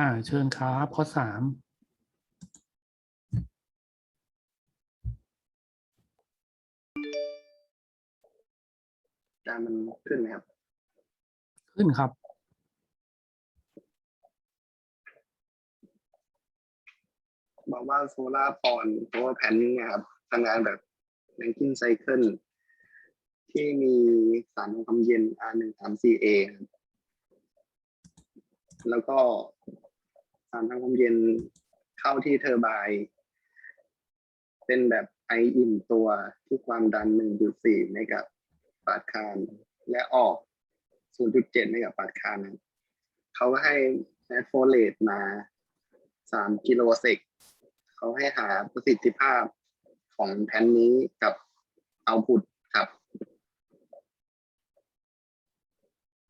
อ่า เชิญครับ ข้อสามการมันขึ้นไหมครับ ขึ้นครับ บอกว่าโซลาร์พอนโซลาร์แพนเนี่ยครับทำงานแบบแรงกิ้งไซเคิลที่มีสารทำความเย็น R หนึ่งสามสี่ A ครับแล้วก็ สารทำความเย็นเข้าที่เทอร์ไบน์เป็นแบบไออิ่มตัวที่ความดัน 1.4 เมกะปาสคาลและออก 0.7 เมกะปาสคาลเขาก็ให้แมทโฟเลตมา 3 กิโลเซกเขาให้หาประสิทธิภาพของแผ่นนี้กับเอาพุตครับ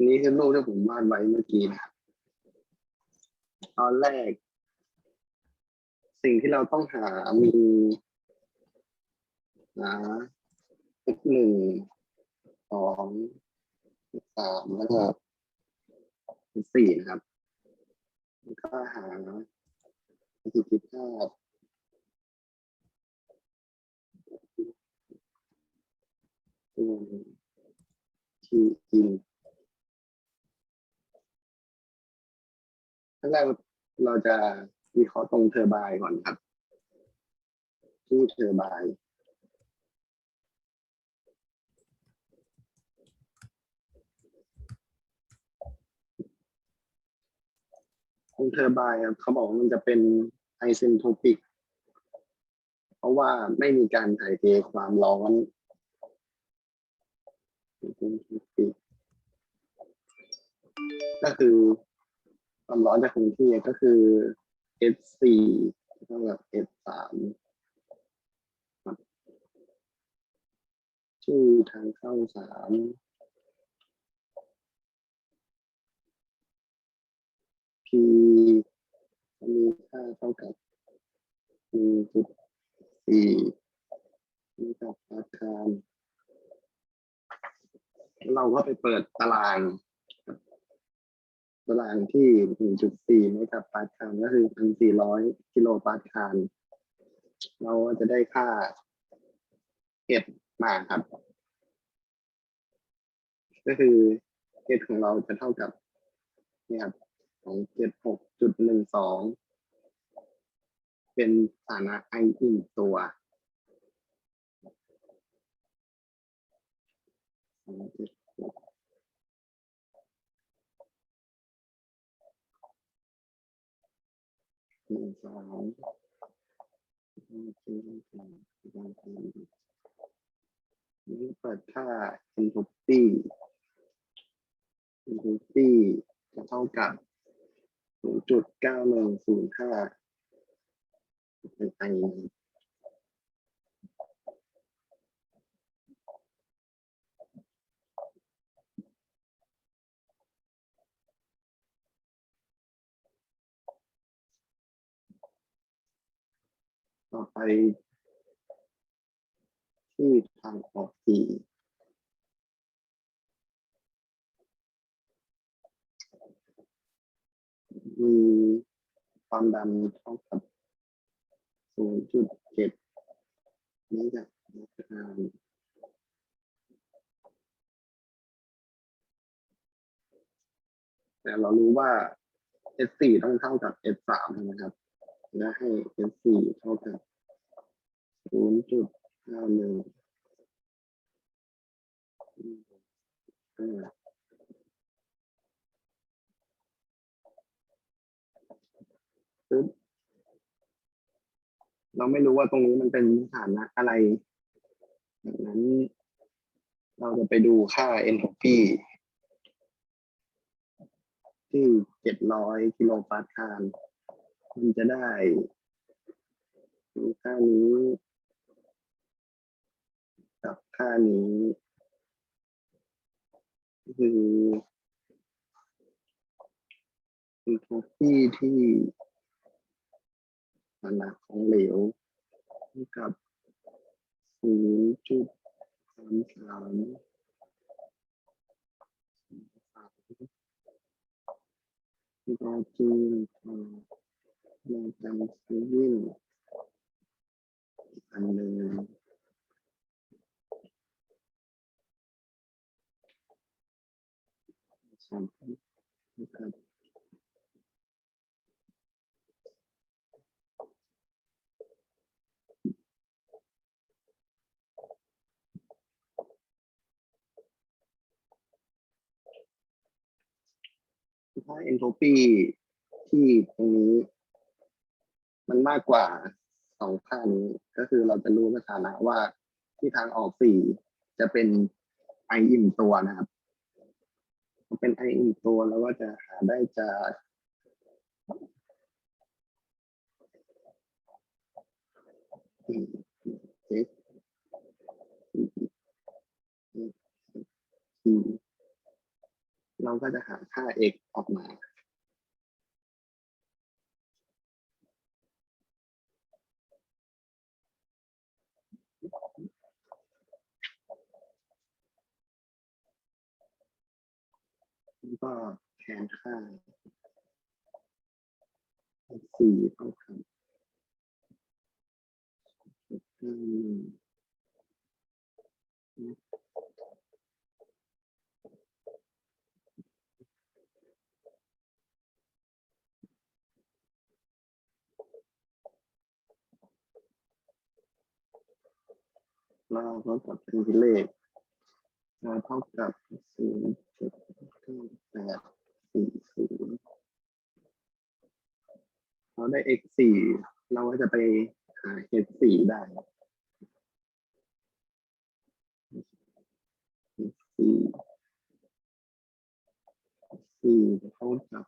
นี่คือรูปที่ผมวาดไว้เมื่อกี้นะครับ ตอนแรก สิ่งที่เราต้องหามีนะหนึ่งสองสามแล้วก็สี่นะครับก็หาประสิทธิภาพที่กินขั้นแรก เราจะวิเคราะห์ตรงเทอร์ไบน์ก่อนครับ ที่เทอร์ไบน์ตรงเทอร์ไบน์ครับเขาบอกว่ามันจะเป็นไอเซนโทปิก เพราะว่าไม่มีการถ่ายเทความร้อนก็คือ ความร้อนจะคงที่ก็คือ S4 เท่ากับ S3 ชื่อทางเข้าสาม P มีค่าเท่ากับ1.4นี่กับอาคารเราก็ไปเปิดตาราง ตารางที่ 1.4เมกะปาสคาลก็คือ 1,400 กิโลปาสคาล เราจะได้ค่าเก็บมาครับ ก็คือเกตของเราจะเท่ากับนี่ครับของเจ็ดหกจุดหนึ่งสองเป็นฐานะไออิ่มตัวสองเจ็ด หกหนึ่งสองนี่เปิดค่า entropy entropy จะเท่ากับ0.9105เป็นไอนะครับ ต่อไปที่ทางออกสี่มีความดันเท่ากับ 0.7เมกะปาสคาลแต่เรารู้ว่า S4 ต้องเท่ากับ S3 ใช่ไหมครับ และให้ S4 เท่ากับ0.51อ่าปึ๊บเราไม่รู้ว่าตรงนี้มันเป็นฐานะอะไรดังนั้น เราจะไปดูค่า entropy ที่700กิโลปาสคาล มันจะได้ค่านี้กับค่านี้คือคือทุกที่ที่ขนาดของเหลวกับศูนย์จุดสามสามสามก็จึง ลจัมซีวินอันหนึ่งสามนะครับถ้าเอนโทรปีที่ตรงนี้ มันมากกว่าสองพันก็คือเราจะรู้สถานะว่าที่ทางออกสี่จะเป็นไออิ่มตัวนะครับเป็นไออิ่มตัวแล้วก็จะหาได้จากอืมเอ็กซ์เราก็จะหาค่า x ออกมา ก็แทนค่าสี่เท่ากับห้าหนึ่งเราก็กลับเป็นเลขเราเท่ากับศูนย์จุดเก้าแปดสี่ศูนย์เรา ได้ x สี่เราก็จะไปหา h สี่ได้สี่สี่เท่ากับ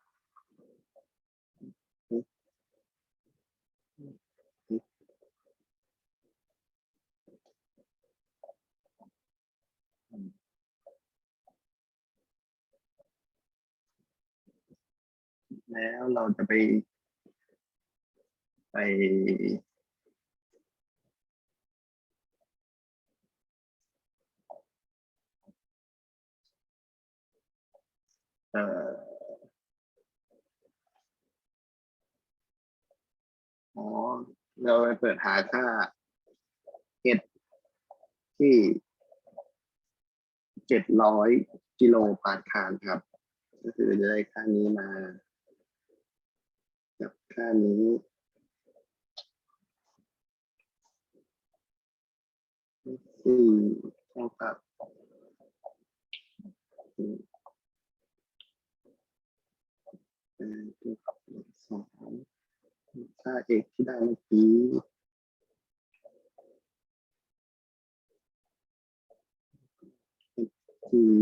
แล้วเราจะไป ไปเอ่ออ๋อเราไปเปิดหาค่า h ที่เจ็ดร้อยกิโลปาสคาลครับ ก็คือจะได้ค่านี้มา กับค่านี้ สี่เท่ากับแปดจุดสองค่าเอกที่ได้เมื่อกี้คือ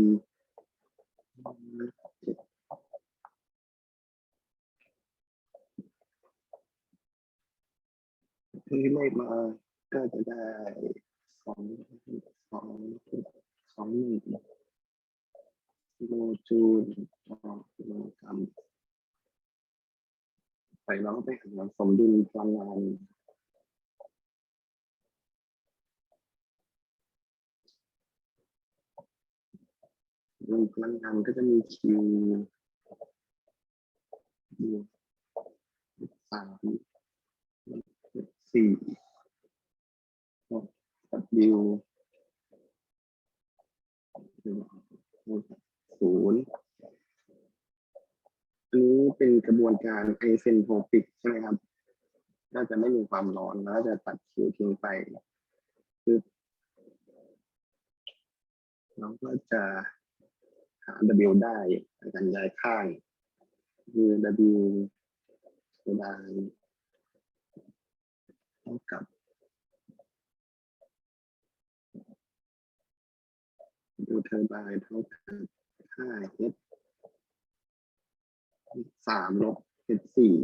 เจ็ดที่เลขมาก็จะได้ สองสองจุดสองหนึ่งกิโลจูลต่อกิโลกรัมไปเราก็ไปหาสมดุลพลังงานรวมพลังงานก็จะมีคิวสามสี่ W ศูนย์อันนี้เป็นกระบวนการไอเซนโทปิกใช่ไหมครับ น่าจะไม่มีความร้อนแล้วจะตัดคิวทิ้งไป คือเราก็จะหา W ได้ในการย้ายข้าง คือ W โซดาเท่ากับ W เทอร์ไบน์เท่ากับค่า H สามลบ H สี่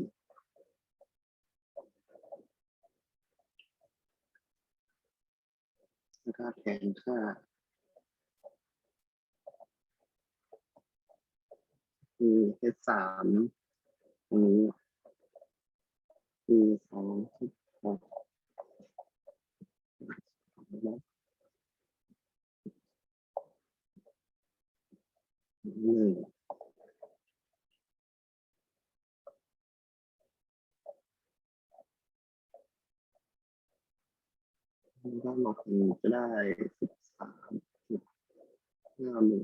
แล้วก็แทนค่าคือ H สามตรงนี้คือสองจุดหกลบ ด้านหลัจะได้สิบสามจุดห้าหนึ่ง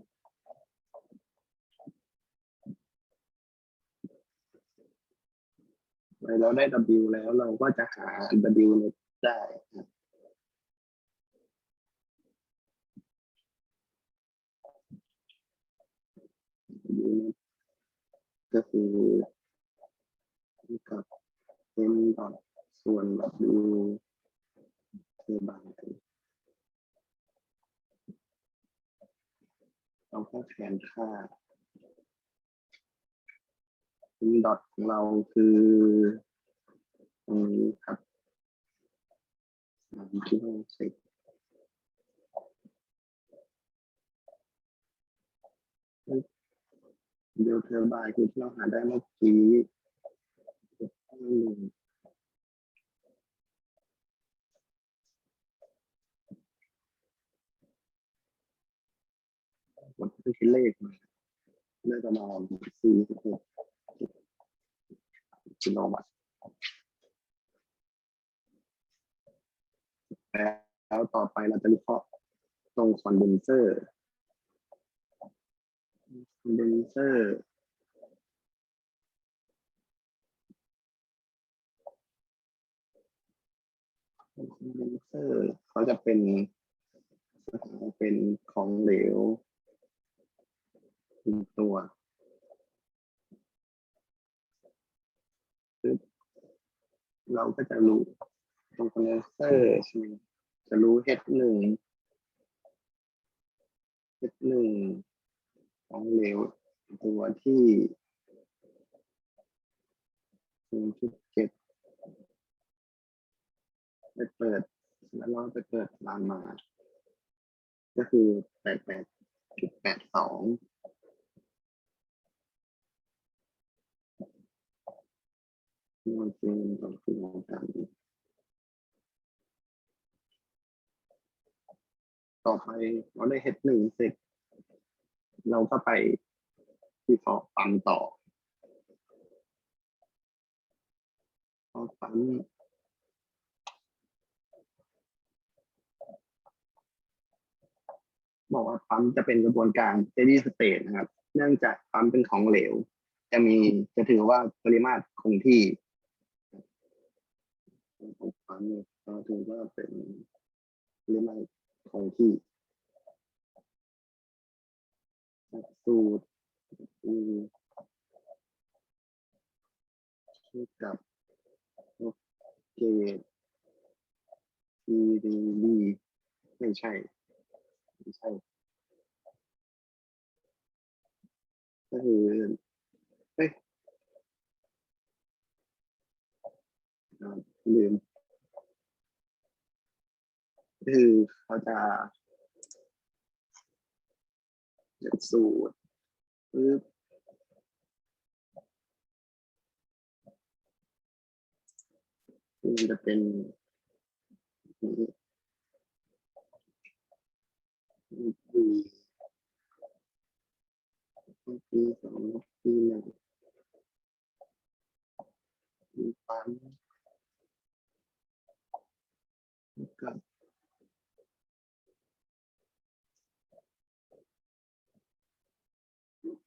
เราได้ W แล้วเราก็จะหา W ได้ครับ น็ตก็คือเท่ากับ m ดอทส่วน W เทอร์ไบน์เราก็แทนค่า m ดอทของเราคือตรงนี้ครับสามกิโลสิบ เดลเทอร์บน์คือที่เราหาได้เมื่อกี้หนึ่งกดที่เลขมาได้ประมาณสี่สิบหกกิโลวัตต์แล้วต่อไปเราจะวิเคราะห์ตรงคอนเดนเซอร์ เดนเซอร์คอนเดนเซอร์เขาจะเป็นเป็นของเหลวหนึ่งตัวเราก็จะรู้ตรงคอนเดนเซอร์ใช่ไหมจะรู้ H หนึ่ง H หนึ่ง ของเหลวตัวที่หนึ่งจุดเจ็ดไปเปิดแล้วเราไปเปิดรานมา ก็คือแปดแปดจุดแปดสองมันเป็นต่อคือของการต่อไปเราได้เฮดหนึ่งเสร็จ เราก็ไปที่ขอปั๊มต่อพอปั๊มบอกว่าปั๊มจะเป็นกระบวนการ steady state นะครับ เนื่องจากปั๊มเป็นของเหลว จะมีจะถือว่าปริมาตรคงที่ของปั๊มเนี่ยถือว่าเป็นปริมาตรคงที่ จากสูตรอือเท่ากับลบเกรด TDB ไม่ใช่ ไม่ใช่ ก็คือเฮ้ยลืมคือเขาจะ เขียนสูตรปึ๊บมันจะเป็นปีปีสองปีหนึ่งปีปั๊มกับ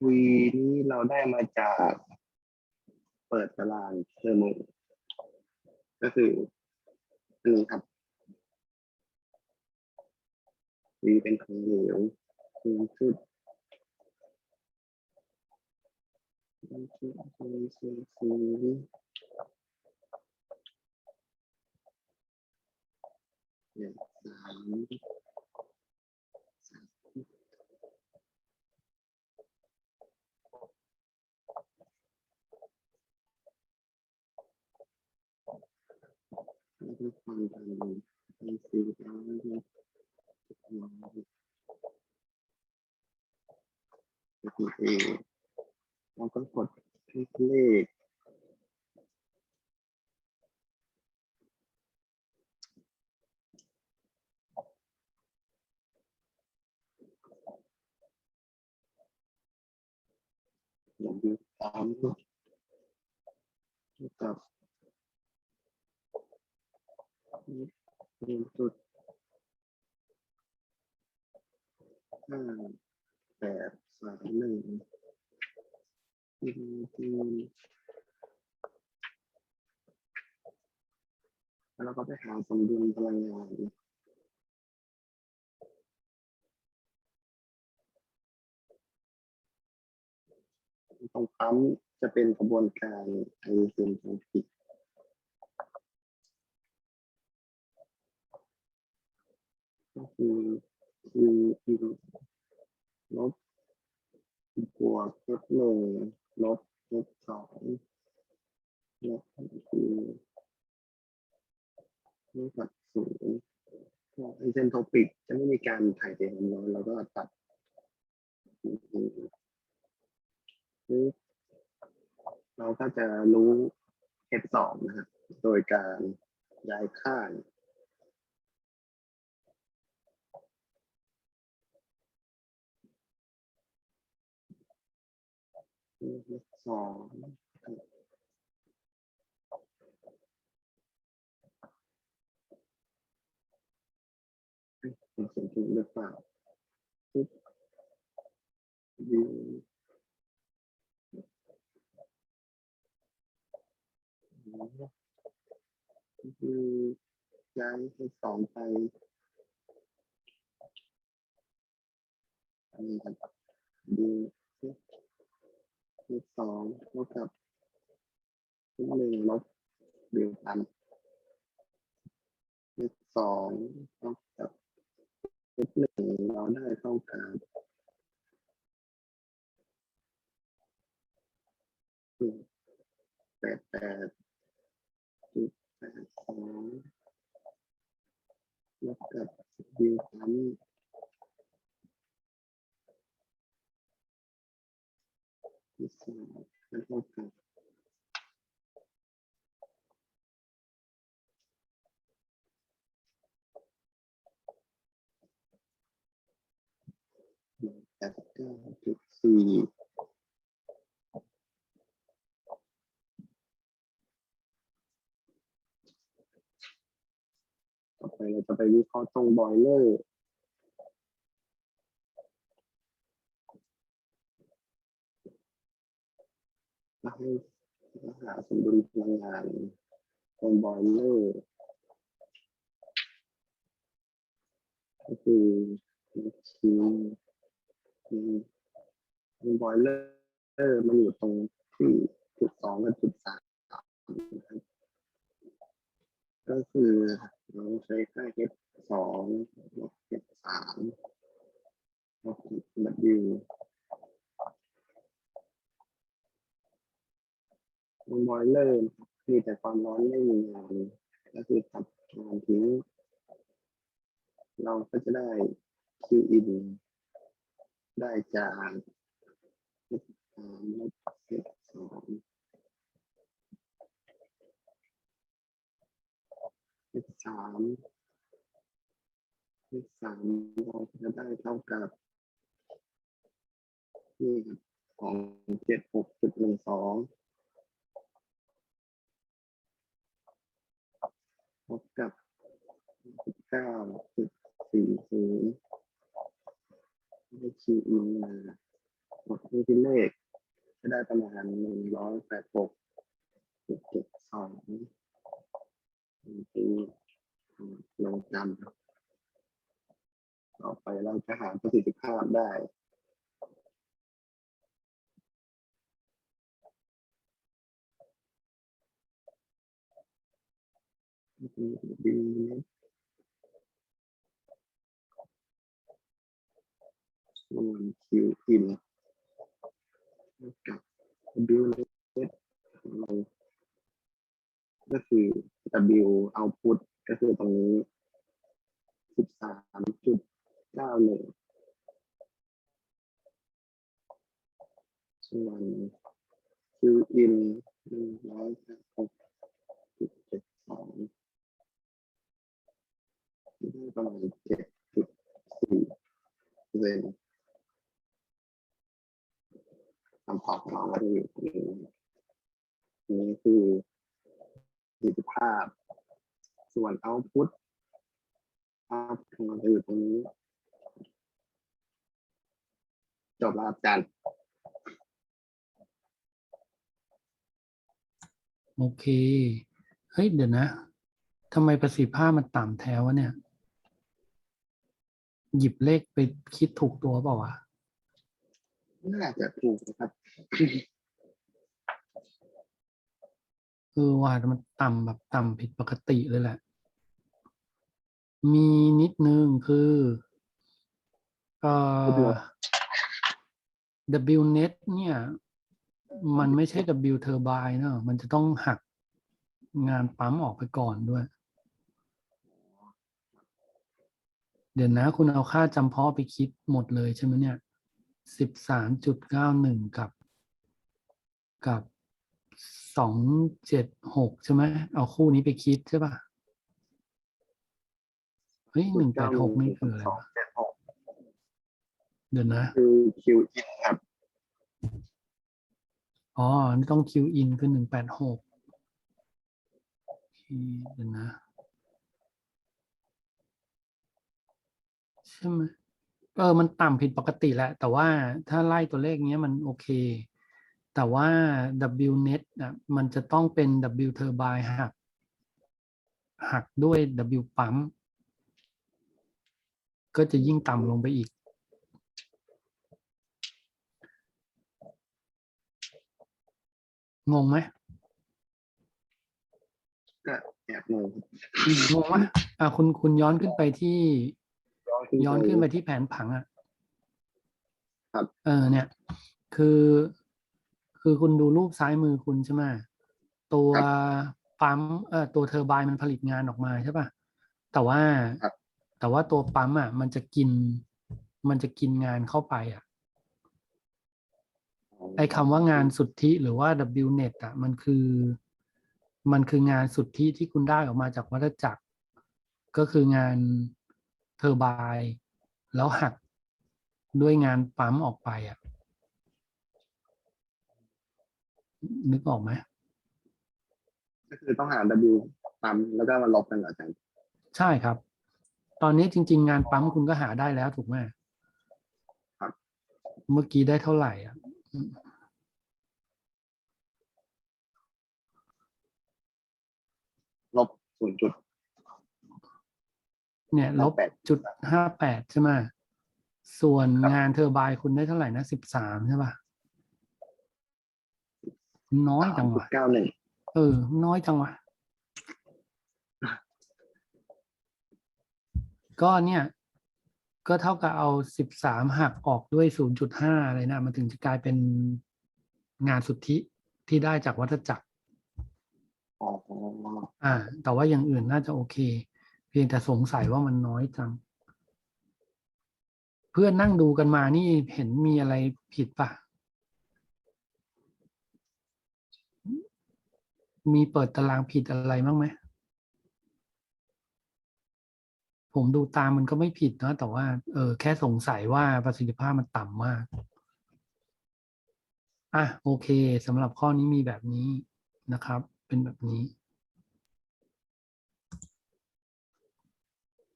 วีนี้เราได้มาจากเปิดตารางเทอร์โมก็คืออันนี้ครับวีเป็นของเหลวหนึ่งจุดหนึ่งจุดหนึ่งศูนย์ศูนย์เนี่ยสาม แล้วก็ความดันเป็นสี่ร้อยจุดร้อยก็คือเอแล้วก็กดเลขอย่างที่สามกับ หนึ่งจุดห้าแปดสามหนึ่งอินทีแล้วเราก็ไปหาสมดุลพลังงานตรงปั๊มจะเป็นกระบวนการไอเซนทริก ก็คือคือคือลบบวกลบหนึ่งลบลบสองลบคือลบกับศูนย์ไอเซนโทปิกจะไม่มีการถ่ายเทความร้อนแล้วก็ตัดเราก็จะรู้ F2 นะครับโดยการย้ายค่างสองผมเขียนถูกหรือเปล่า ปึ๊บวิวคือย้ายให้สองไปอันนี้ครับดูที่สองเท่ากับที่หนึ่งลบเดียวกันที่สองเท่ากับ ที่หนึ่งเราได้เท่ากับแปดแปดจุดแปดสองลบกับดิวซ้ำที่สองแล้วเท่ากับหนึ่งแปด เก้าจุดสี่ต่อไปเราจะไปวิเคราะห์ตรงบอยเลอร์แล้วให้แล้วหาสมดุลพลังงานตรงบอยเลอร์ก็คือคิวตรง บอยเลอร์มันอยู่ตรงที่จุดสองกับจุดสามก็คือเราใช้ค่า h สองลบ h สามลบ w บนบอยเลอร์มีแต่ความร้อนไม่มีงานก็คือตัดงานทิ้ง เราก็จะได้ Q in ได้จาก h สามลบ h สอง เลข สามเลขสามเราจะได้เท่ากับนี่ครับของเจ็ดหกจุดหนึ่งสองพบกับเก้าจุดสี่ศูนย์ได้คีย์อินมาหมดนี่เป็นเลขจะได้ประมาณหนึ่งร้อยแปดหกจุดเจ็ดสองคือ ลงจำต่อไปเราจะหาประสิทธิภาพได้ดีส่วนคิวอินกับบิวเน็ตของเราก็คือ W output ก็คือตรงนี้13.91ส่วน Q in 186.72ได้ประมาณ7.4เปอร์เซ็นต์คำตอบของเราก็จะอยู่ตรงนี้นี่คือประสิทธิภาพ ส่วน output output ของเราจะอยู่ตรงนี้ จบแล้วครับอาจารย์โอเค เฮ้ย เดี๋ยวนะทำไมประสิทธิภาพมันต่ำแท้วะเนี่ย หยิบเลขไปคิดถูกตัวเปล่าวะน่าจะถูกนะครับเออว่ามันต่ำแบบต่ำผิดปกติเลยแหละ มีนิดนึงคือเอ่อ W net เนี่ย มันไม่ใช่ W turbine เนอะมันจะต้องหักงานปั๊มออกไปก่อนด้วย เดี๋ยวนะ คุณเอาค่าจำเพาะไปคิดหมดเลยใช่ไหมเนี่ยสิบสามจุดเก้าหนึ่งกับ กับสองเจ็ดหกใช่ไหมเอาคู่นี้ไปคิดใช่ป่ะ เฮ้ยหนึ่งแปดหกนี่คืออะไรสองวะเจ็ดหกเดี๋ยวนะ คือคิวอินครับอ๋ออันนี่ต้องคิวอินคือหนึ่งแปดหกเดี๋ยวนะใช่ไหมเออมันต่ำผิดปกติแหละ แต่ว่าถ้าไล่ตัวเลขเนี้ยมันโอเค แต่ว่า W net อะมันจะต้องเป็น W turbine หัก หักด้วย W ปั๊ม ก็จะยิ่งต่ำลงไปอีก งงไหมก็แอบงงงงไหมอะคุณคุณย้อนขึ้นไปที่ขึ้ย้อนขึ้นไปที่แผนผังอะครับเออเนี่ย คือ คือคุณดูรูปซ้ายมือคุณใช่ไหมตัวปั๊มเออตัวเทอร์ไบน์มันผลิตงานออกมาใช่ป่ะแต่ว่าครับ แต่ว่าตัวปั๊มอะมันจะกิน มันจะกินงานเข้าไปอะไอ้คำว่างานสุทธิหรือว่า W net อะมันคือ มันคืองานสุทธิที่คุณได้ออกมาจากวัฏจักร ก็คืองานเทอร์ไบน์แล้วหักด้วยงานปั๊มออกไปอะนึกออกไหมก็คือต้องหา W ปั๊มแล้วก็มาลบกันเหรออาจารย์ ใช่ครับ ตอนนี้จริง ๆ งานปั๊มคุณก็หาได้แล้วถูกไหมครับ เมื่อกี้ได้เท่าไหร่อะลบศูนย์จุด เนี่ย ลบแปดจุดห้าแปดใช่ไหมส่วนครับงานเทอร์ไบน์คุณได้เท่าไหร่นะสิบสามใช่ป่ะน้อยจังวะเก้าหนึ่งเออ น้อยจังวะ ก็เนี่ย ก็เท่ากับเอาสิบสามหักออกด้วยศูนย์จุดห้าอะไรนะ มันถึงจะกลายเป็นงานสุทธิที่ได้จากวัฏจักร อ๋ออ่า แต่ว่าอย่างอื่นน่าจะโอเค เพียงแต่สงสัยว่ามันน้อยจัง เพื่อนนั่งดูกันมานี่เห็นมีอะไรผิดปะมีเปิดตารางผิดอะไรบ้างไหม ผมดูตามมันก็ไม่ผิดนะแต่ว่าเออแค่สงสัยว่าประสิทธิภาพมันต่ำมากอะโอเคสำหรับข้อนี้มีแบบนี้นะครับ เป็นแบบนี้